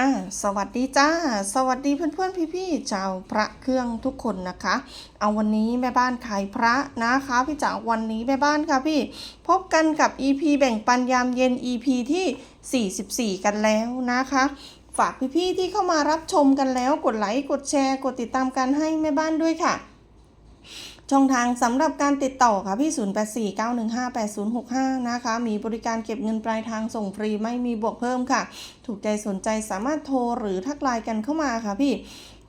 อ่าสวัสดีจ้า สวัสดีเพื่อนๆพี่ๆชาวพระเครื่องทุกคนนะคะ เอาวันนี้แม่บ้านขายพระนะคะ พี่จ๋าวันนี้แม่บ้านค่ะพี่ พบกันกับ EP แบ่งปันยามเย็น EP ที่ 44 กันแล้วนะคะ ฝากพี่ๆที่เข้ามารับชมกันแล้วกดไลค์กดแชร์ กดติดตามกันให้แม่บ้านด้วยค่ะ ช่องทางสำหรับการติดต่อค่ะพี่ 0849158065 นะคะ มีบริการเก็บเงินปลายทางส่งฟรีไม่มีบวกเพิ่มค่ะ ถูกใจสนใจสามารถโทรหรือทักไลน์กันเข้ามาค่ะพี่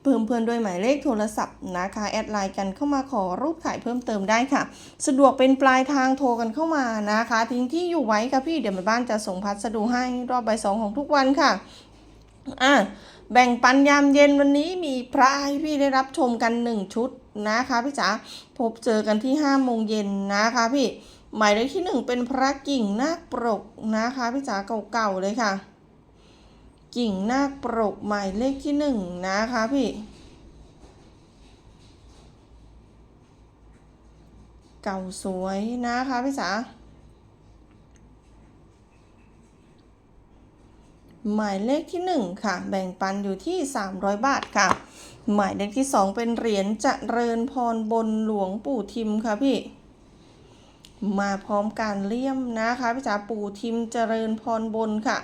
เพิ่มเพื่อนด้วยหมายเลขโทรศัพท์นะคะแอดไลน์กันเข้ามาขอรูปถ่ายเพิ่มเติมได้ค่ะ สะดวกเป็นปลายทางโทรกันเข้ามานะคะ ทิ้งที่อยู่ไว้ค่ะพี่เดี๋ยวแม่บ้านจะส่งพัสดุให้รอบใบสองของทุกวันค่ะอะ แบ่งปันยามเย็นวันนี้มีพระให้พี่ได้รับชมกัน 1 ชุดนะคะพี่จ๋าพบเจอกันที่5โมงเย็นนะคะพี่หมายเลขที่ 1 เป็นพระกิ่งนาคปรกนะคะพี่จ๋าเก่าๆเลยค่ะ กิ่งนาคปรกหมายเลขที่ 1 นะคะพี่เก่าสวยนะคะพี่จ๋า หมายเลขที่ 1 ค่ะ แบ่งปันอยู่ที่ 300 บาทค่ะ หมายเลขที่ 2 เป็นเหรียญจเจริญพรบนหลวงปู่ทิมค่ะพี่ มาพร้อมการเลี่ยมนะคะพี่จ๋าปู่ทิมเจริญพรบนค่ะ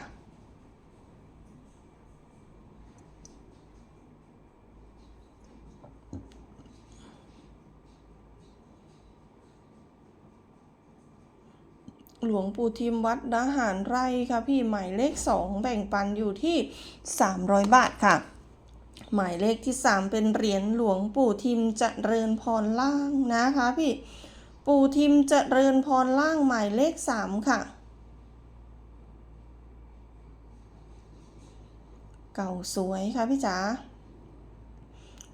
หลวงปู่ทิมวัดดาหารไร่ค่ะพี่หมายเลข 2 แบ่งปันอยู่ที่ 300 บาทค่ะ หมายเลขที่ 3 เป็นเหรียญหลวงปู่ทิมเจริญพรล่างนะคะพี่ปู่ทิมเจริญพรล่างหมายเลข 3 ค่ะเก่าสวยค่ะพี่จ๋า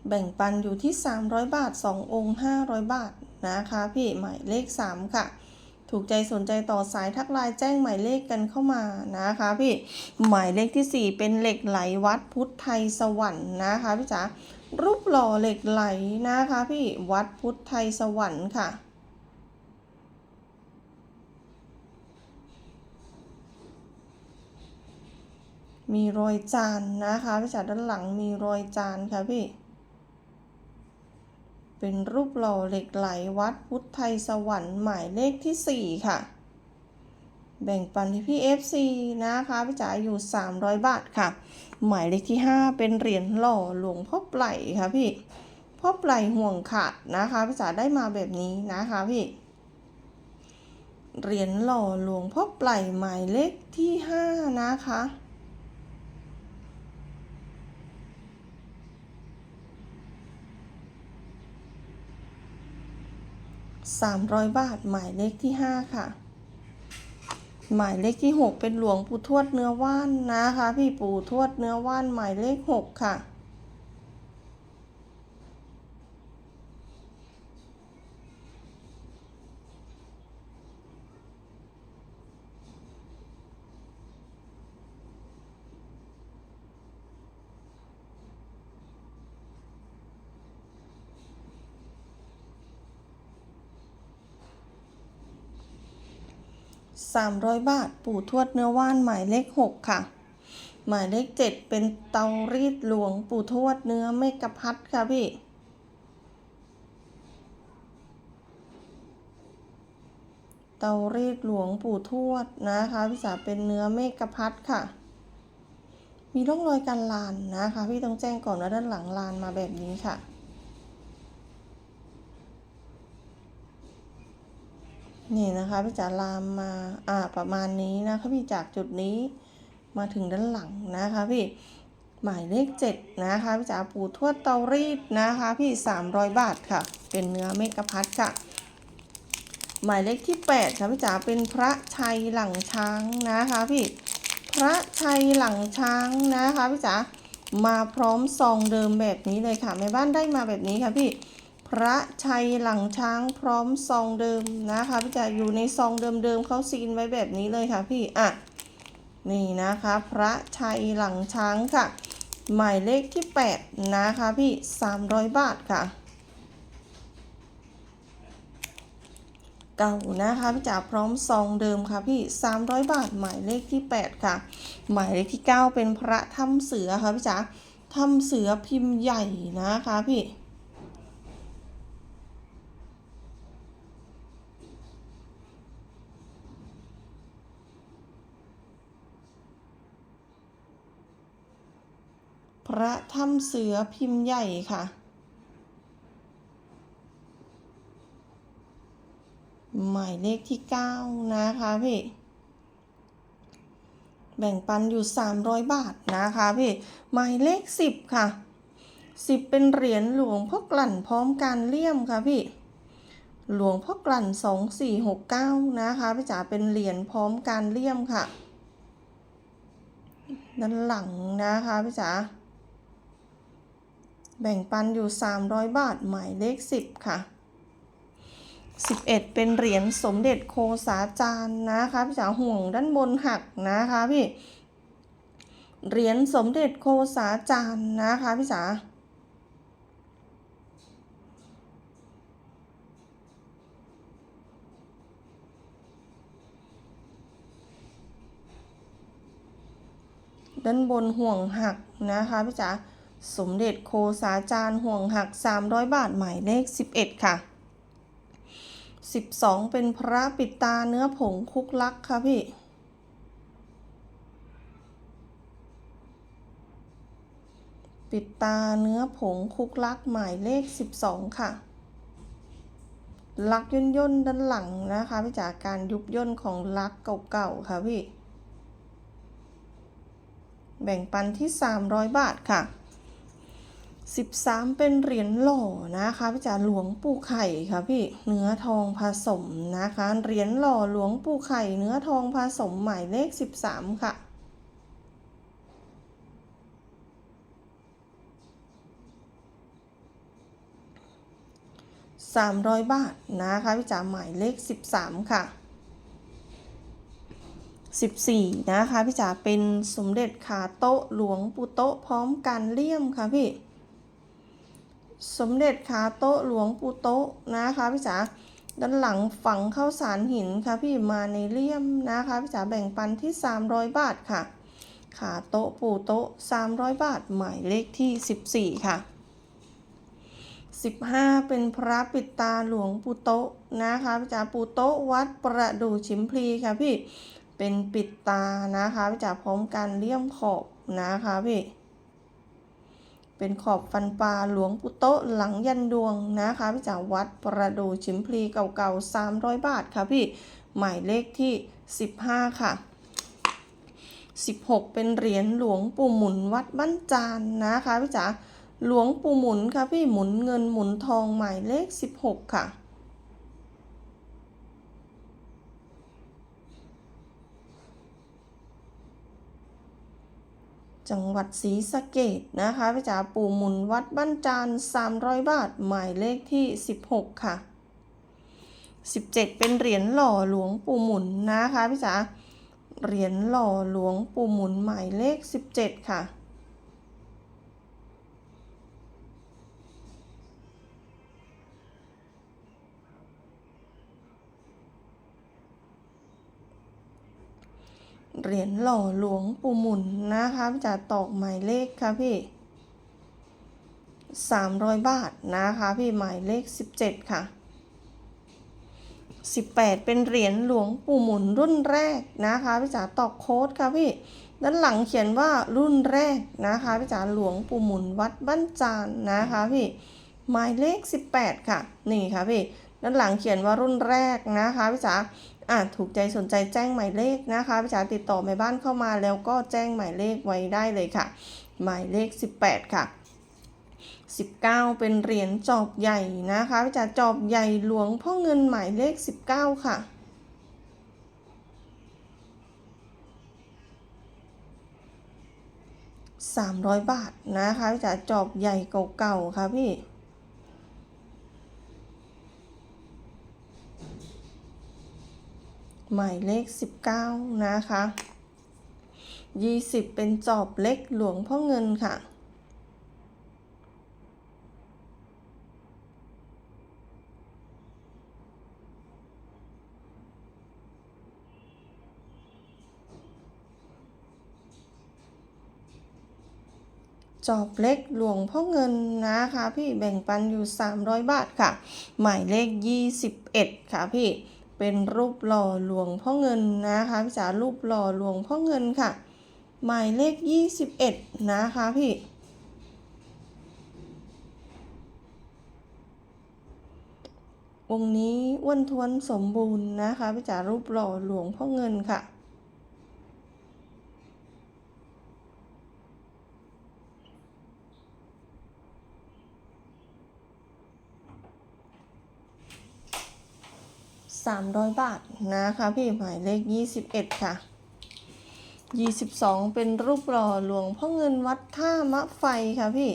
แบ่งปันอยู่ที่ 300 บาท 2 องค์ 500 บาทนะคะพี่หมายเลข 3 ค่ะ ถูกใจสนใจต่อสายทักไลน์แจ้งหมายเลขกันเข้ามานะคะพี่หมายเลขที่ 4 เป็นเหล็กไหลวัดพุทธไทยสวรรค์นะคะพี่จ๋ารูปหล่อเหล็กไหลนะคะพี่วัดพุทธไทยสวรรค์ค่ะมีรอยจานนะคะพี่จ๋าด้านหลังมีรอยจานค่ะพี่ เป็นรูปหล่อเหล็กไหลวัดพุทธไทยสวรรค์หมายเลขที่ 4 ค่ะ แบ่งปันที่พี่ FC นะคะพี่จ๋าอยู่ 300 บาทค่ะ หมายเลขที่ 5 เป็นเหรียญหล่อหลวงพ่อไหลค่ะพี่พ่อไหลห่วงขาดนะคะพี่จ๋าได้มาแบบนี้นะคะพี่เหรียญหล่อหลวงพ่อไหลหมายเลขที่ 5 นะคะ 300 บาท หมายเลขที่ 5 ค่ะ หมายเลขที่ 6 เป็นหลวงปู่ทวดเนื้อว่านนะคะ พี่ปู่ทวดเนื้อว่านหมายเลข 6 ค่ะ 300 บาท ปู่ทวดเนื้อว่านหมายเลข 6 ค่ะ หมายเลข 7 เป็นเตารีดหลวงปู่ทวดเนื้อเมกะพัดค่ะพี่เตารีดหลวงปู่ทวดนะคะพี่จ๋าเป็นเนื้อเมกะพัดค่ะ มีร่องรอยการลานนะคะ พี่ต้องแจ้งก่อนว่าด้านหลังลานมาแบบนี้ค่ะ นี่นะคะพี่จ๋าลามมาอ่าประมาณนี้นะคะพี่จากจุดนี้มาถึงด้านหลังนะคะพี่หมายเลขเจ็ดนะคะพี่จ๋าปูทวดเตารีดนะคะพี่300บาทค่ะ เป็นเนื้อเมกะพัดค่ะ หมายเลขที่8ค่ะพี่จ๋าเป็นพระชัยหลังช้างนะคะพี่พระชัยหลังช้างนะคะพี่จ๋ามาพร้อมซองเดิมแบบนี้เลยค่ะแม่บ้านได้มาแบบนี้ค่ะพี่ พระชัยหลังช้างพร้อมซองเดิมนะคะพี่จ๋าอยู่ในซองเดิมๆเขาซีนไว้แบบนี้เลยค่ะพี่อะนี่นะคะ พระชัยหลังช้างค่ะ หมายเลขที่ 8 นะคะพี่ 300 บาทค่ะ เก่านะคะพี่จ๋าพร้อมซองเดิมค่ะพี่ 300 บาท หมายเลขที่ 8 ค่ะ หมายเลขที่ 9 เป็นพระถ้ำเสือค่ะพี่จ๋าถ้ำเสือพิมพ์ใหญ่นะคะพี่ ระถ้ำเสือพิมพ์ใหญ่ค่ะ หมายเลขที่ 9 นะคะพี่ แบ่งปันอยู่ 300 บาทนะคะพี่ หมายเลข 10 ค่ะ 10 เป็นเหรียญหลวงพ่อกลั่นพร้อมการเลี่ยมค่ะพี่ หลวงพ่อกลั่น 2469 นะคะพี่จ๋าเป็นเหรียญพร้อมการเลี่ยมค่ะด้านหลังนะคะพี่จ๋า แบ่งปันอยู่ 300 บาทหมายเลข 10 ค่ะ 11 เป็นเหรียญสมเด็จโคสาจารย์นะคะพี่จ๋าห่วงด้านบนหักนะคะพี่เหรียญสมเด็จโคสาจารย์นะคะพี่จ๋าด้านบนห่วงหักนะคะพี่จ๋า สมเด็จโคสาจารย์ห่วงหัก 300 บาทหมายเลข 11 ค่ะ 12 เป็นพระปิดตาเนื้อผงคุกลักค่ะพี่ปิดตาเนื้อผงคุกลักหมายเลข 12 ค่ะ ลักย่นย่นด้านหลังนะคะพี่จ๋าการยุบย่นของลักเก่าๆค่ะพี่ แบ่งปันที่ 300 บาทค่ะ 13 เป็นเหรียญหล่อนะคะพี่จ๋าหลวงปู่ไข่ค่ะพี่เนื้อทองผสมนะคะเหรียญหล่อหลวงปู่ไข่เนื้อทองผสมหมายเลข 13 ค่ะ300บาทนะคะพี่จ๋าหมายเลข13ค่ะ14นะคะพี่จ๋าเป็นสมเด็จขาโต๊ะหลวงปู่โต๊ะพร้อมการเลี่ยมค่ะพี่ สมเด็จขาโต๊ะหลวงปู่โต๊ะนะคะพี่จ๋าด้านหลังฝังเข้าสารหินค่ะพี่มาในเลี่ยมนะคะพี่จ๋าแบ่งปันที่ 300 บาทค่ะ ขาโต๊ะปู่โต๊ะ 300 บาทหมายเลขที่ 14 ค่ะ 15 เป็นพระปิดตาหลวงปู่โต๊ะนะคะพี่จ๋าปู่โต๊ะวัดประดู่ชิมพลีค่ะพี่เป็นปิดตานะคะพี่จ๋าพร้อมกันเลี่ยมขอบนะคะพี่ เป็นขอบฟันปลาหลวงปุโตะหลังยันดวงนะคะพี่จ๋าวัดประดู่ชิมพลีเก่าๆ 300 บาทค่ะพี่ หมายเลขที่ 15 ค่ะ 16 เป็นเหรียญหลวงปู่หมุนวัดบ้านจานนะคะพี่จ๋าหลวงปู่หมุนค่ะพี่หมุนเงินหมุนทองหมายเลข 16 ค่ะ จังหวัดศรีสะเกดนะคะพี่จ๋าปู่หมุนวัดบ้านจาน300 บาท หมายเลขที่ 16 ค่ะ 17 เป็นเหรียญหล่อหลวงปู่หมุนนะคะพี่จ๋าเหรียญหล่อหลวงปู่หมุนหมายเลข 17 ค่ะ เหรียญหล่อหลวงปู่หมุนนะคะพี่จ๋าตอกหมายเลขค่ะพี่300บาทนะคะพี่หมายเลข17ค่ะ18เป็นเหรียญหลวงปู่หมุนรุ่นแรกนะคะพี่จ๋าตอกโค้ดค่ะพี่ด้านหลังเขียนว่ารุ่นแรกนะคะพี่จ๋าหลวงปู่หมุนวัดบ้านจานนะคะพี่หมายเลข 18 ค่ะ นี่ค่ะพี่ด้านหลังเขียนว่ารุ่นแรกนะคะพี่จ๋า อะถูกใจสนใจแจ้งหมายเลขนะคะพี่จ๋าติดต่อแม่บ้านเข้ามาแล้วก็แจ้งหมายเลขไว้ได้เลยค่ะ หมายเลข 18 ค่ะ 19 เป็นเหรียญจอบใหญ่นะคะพี่จ๋าจอบใหญ่หลวงพ่อเงินหมายเลข 19 ค่ะ300 บาทนะคะพี่จ๋าจอบใหญ่เก่าๆค่ะพี่ หมายเลข 19 นะคะ 20 เป็นจอบเล็กหลวงพ่อเงินค่ะ จอบเล็กหลวงพ่อเงินนะคะ พี่แบ่งปันอยู่ 300 บาทค่ะ หมายเลข 21 ค่ะพี่ เป็นรูปหล่อหลวงพ่อเงินนะคะพี่จ๋ารูปหล่อหลวงพ่อเงินค่ะ หมายเลข 21 นะคะพี่องค์นี้อ้วนท้วนสมบูรณ์นะคะพี่จ๋ารูปหล่อหลวงพ่อเงินค่ะ 300 บาทนะคะพี่หมายเลข 21 ค่ะ 22 เป็นรูปหล่อหลวงพ่อเงินวัดท่ามะไฟค่ะพี่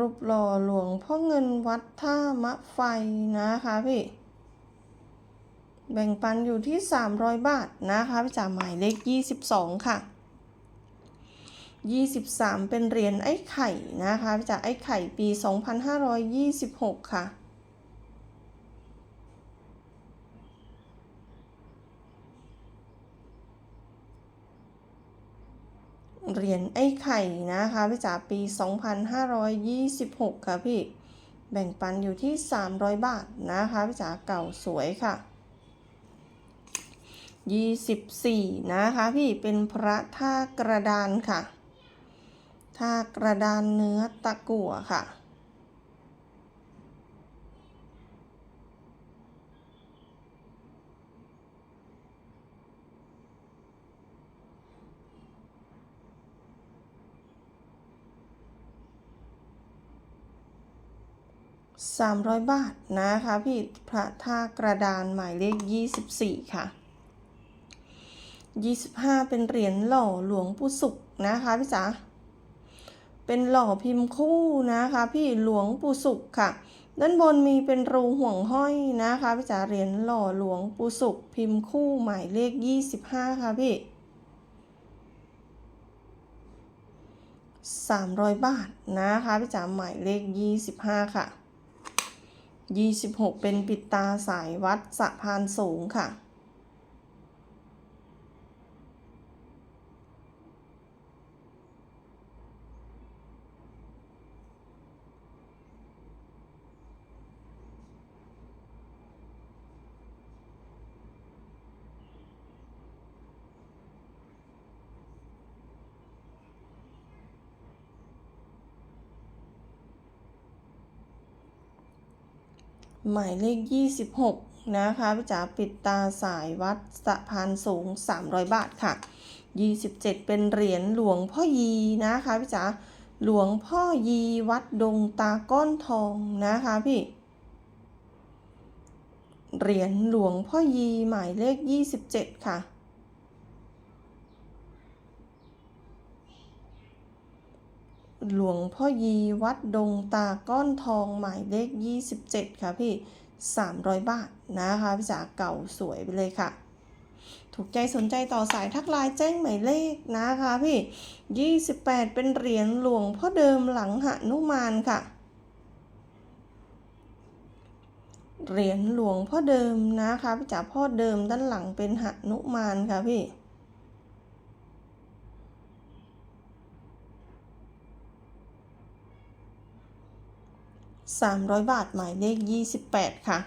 รูปหล่อหลวงพ่อเงินวัดท่ามะไฟนะคะพี่แบ่งปันอยู่ที่ 300 บาทนะคะพี่จ๋าหมายเลข 22 ค่ะ 23 เป็นเหรียญไอ้ไข่นะคะพี่จ๋าไอ้ไข่ปี 2526 ค่ะ เหรียญไอ้ไข่นะคะพี่จ๋าปี 2526 ค่ะพี่ แบ่งปันอยู่ที่ 300 บาทนะคะพี่จ๋าเก่าสวยค่ะ 24 นะคะพี่เป็นพระท่ากระดานค่ะ ท่ากระดานเนื้อตะกั่วค่ะ 300 บาทนะคะพี่พระท่ากระดานหมายเลข 24 ค่ะ 25 เป็นเหรียญหล่อหลวงปู่สุขนะคะพี่จ๋าเป็นหล่อพิมพ์คู่นะคะพี่หลวงปู่สุขค่ะ ด้านบนมีเป็นรูห่วงห้อยนะคะพี่จ๋าเหรียญหล่อหลวงปู่สุขพิมพ์คู่หมายเลข 25 ค่ะพี่300 บาทนะคะพี่จ๋าหมายเลข 25 ค่ะ 26 เป็นปิดตาสายวัดสะพานสูงค่ะ หมายเลข 26 นะคะพี่จ๋าปิดตาสายวัดสะพานสูง 300 บาทค่ะ 27 เป็นเหรียญหลวงพ่อยีนะคะพี่จ๋าหลวงพ่อยีวัดดงตาก้อนทองนะคะพี่เหรียญหลวงพ่อยีหมายเลข 27 ค่ะ หลวงพ่อยีวัดดงตาก้อนทองหมายเลข 27 ค่ะพี่ 300 บาทนะคะพี่จ๋าเก่าสวยไปเลยค่ะ ถูกใจสนใจต่อสายทักไลน์แจ้งหมายเลขนะคะพี่ 28 เป็นเหรียญหลวงพ่อเดิมหลังหนุมานค่ะ เหรียญหลวงพ่อเดิมนะคะพี่จ๋าพ่อเดิมด้านหลังเป็นหนุมานค่ะพี่ 300 บาทหมายเลข 28 ค่ะ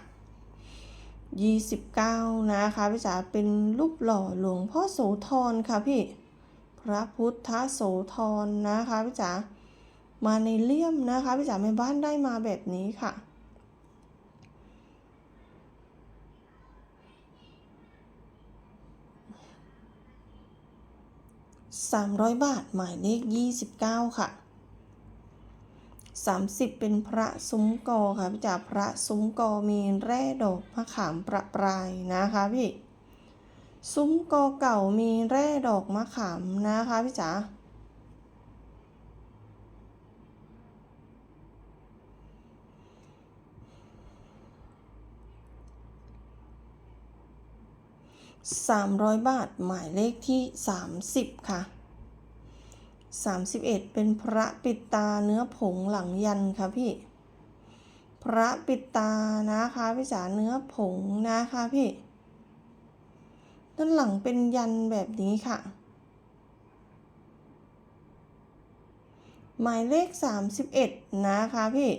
29 นะคะพี่จ๋าเป็นรูปหล่อหลวงพ่อโสธรค่ะพี่ พระพุทธโสธรนะคะพี่จ๋ามาในเลี่ยมนะคะพี่จ๋าแม่บ้านได้มาแบบนี้ค่ะ300 บาท หมายเลข 29 ค่ะ 30 เป็นพระซุ้มกอค่ะพี่จ๋าพระซุ้มกอมีแร่ดอกมะขามประปรายนะคะพี่ ซุ้มกอเก่ามีแร่ดอกมะขามนะคะพี่จ๋า300 บาทหมายเลขที่ 30 ค่ะ 31 เป็นพระปิดตาเนื้อผงหลังยันค่ะพี่ พระปิดตานะคะพี่จ๋าเนื้อผงนะคะพี่ ด้านหลังเป็นยันแบบนี้ค่ะ หมายเลข 31 นะคะพี่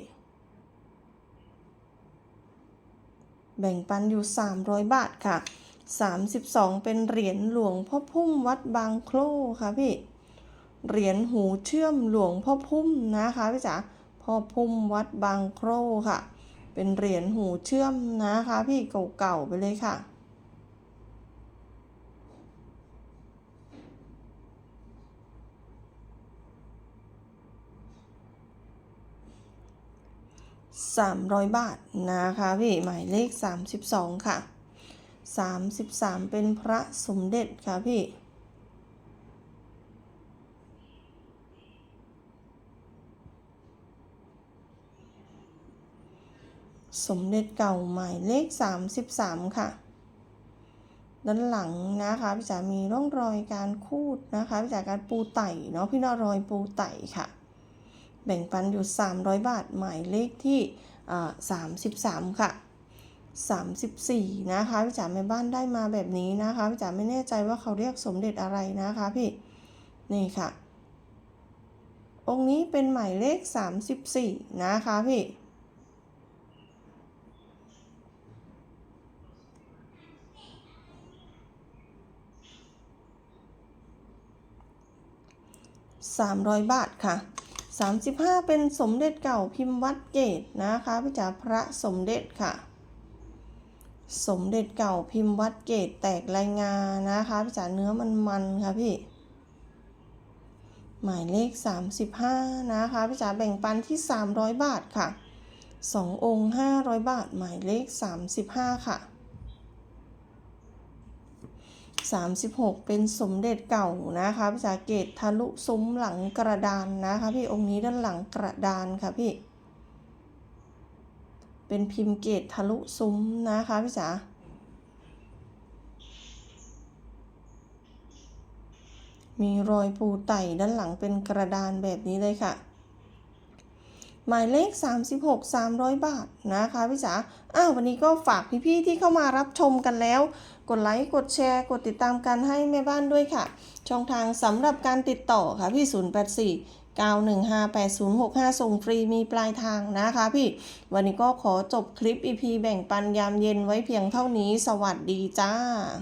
แบ่งปันอยู่ 300 บาทค่ะ 32 เป็นเหรียญหลวงพ่อพุ่มวัดบางโคลค่ะพี่ เหรียญหูเชื่อมหลวงพ่อพุ่มนะคะพี่จ๋าพ่อพุ่มวัดบางโครค่ะ เป็นเหรียญหูเชื่อมนะคะ พี่เก่าๆไปเลยค่ะ300 บาทนะคะพี่หมายเลข 32 ค่ะ 33 เป็นพระสมเด็จค่ะพี่ สมเด็จเก่าหมายเลข 33 ค่ะ ด้านหลังนะคะพี่จ๋ามีร่องรอยการคูดนะคะพี่จ๋าการปูไต่เนาะพี่นอรอยปูไต่ค่ะ แบ่งปันอยู่ 300 บาทหมายเลขที่อ่า33 ค่ะ 34 นะคะพี่จ๋าแม่บ้านได้มาแบบนี้นะคะพี่จ๋าไม่แน่ใจว่าเขาเรียกสมเด็จอะไรนะคะพี่นี่ค่ะ องค์นี้เป็นหมายเลข 34 นะคะพี่ 300 บาทค่ะ 35 เป็นสมเด็จเก่าพิมพ์วัดเกตนะคะพี่จ๋าพระสมเด็จค่ะ สมเด็จเก่าพิมพ์วัดเกตแตกลายงานนะคะพี่จ๋าเนื้อมันมันค่ะพี่หมายเลข 35 นะคะพี่จ๋าแบ่งปันที่ 300 บาทค่ะ 2 องค์ 500 บาท หมายเลข 35 ค่ะ 36 เป็นสมเด็จเก่านะคะภาษาเกตทะลุซุ้มหลังกระดานนะคะพี่องค์นี้ด้านหลังกระดานค่ะพี่ เป็นพิมพ์เกตทะลุซุ้มนะคะพี่จ๋ามีรอยปูไต่ด้านหลังเป็นกระดานแบบนี้เลยค่ะ หมายเลข 36 300 บาทนะคะพี่จ๋าอ้าววันนี้ก็ฝากพี่ๆที่เข้ามารับชมกันแล้ว กดไลค์ กดแชร์ กดติดตามกันให้แม่บ้านด้วยค่ะ ช่องทางสำหรับการติดต่อค่ะพี่ 084 9158065 ส่งฟรีมีปลายทางนะคะพี่ วันนี้ก็ขอจบคลิป EP แบ่งปันยามเย็นไว้เพียงเท่านี้ สวัสดีจ้า